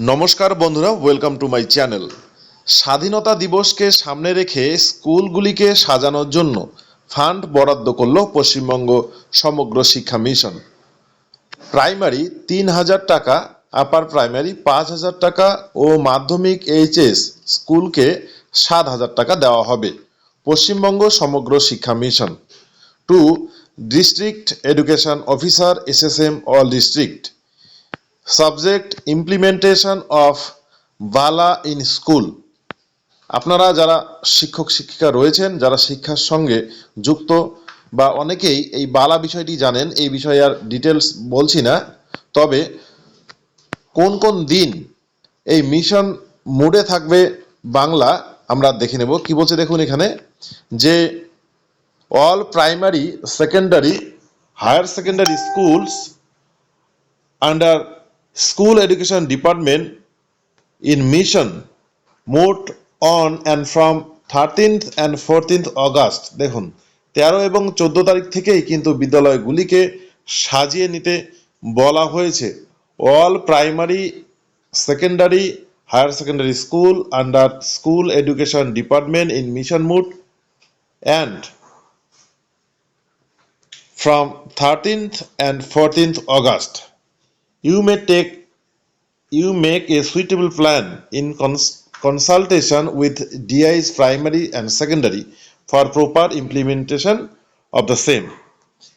নমস্কার বন্ধুরা welcome to my channel স্বাধীনতা দিবসকে সামনে রেখে স্কুলগুলিকে সাজানোর জন্য ফান্ড বরাদ্দ করল পশ্চিমবঙ্গ সমগ্র শিক্ষা মিশন প্রাইমারি তিন হাজার টাকা আপার প্রাইমারি পাঁচ হাজার টাকা ও মাধ্যমিক এইচএস স্কুলকে সাত হাজার টাকা দেওয়া হবে Paschimbanga Samagra Shiksha mission to district education officer SSM all district subject implementation of BaLA in school আপনারা যারা শিক্ষক, শিক্ষিকা রয়েছেন, যারা শিক্ষার সঙ্গে যুক্ত বা অনেকেই এই বালা বিষয়টি জানেন, এই বিষয়ে আর ডিটেলস বলছি না, তবে কোন কোন দিন এই মিশন মুডে থাকবে বাংলা আমরা দেখে নেব। কি বলছে দেখুন এখানে? যে all primary secondary higher secondary schools under school education department in mission moved on and from 13th and 14th August দেখুন, তেরো এবং চোদ্দ তারিখ থেকেই কিন্তু বিদ্যালয়গুলিকে সাজিয়ে নিতে বলা হয়েছে all primary secondary higher secondary school under school education department in mission mood and from 13th and 14th August. You may take, you make a suitable plan in cons- consultation with DI's primary and secondary for proper implementation of the same.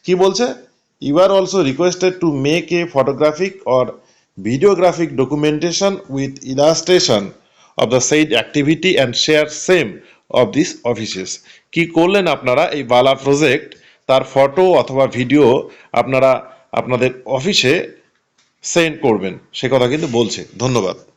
কি বলছে? You are also requested to make a photographic or videographic documentation with illustration of the said activity and share same of this offices কি করলেন আপনারা? এই বালা project তার photo অথবা video আপনারা, আপনাদের অফিসে সেন্ড করবেন। সে কথা কিন্তু বলছে। ধন্যবাদ।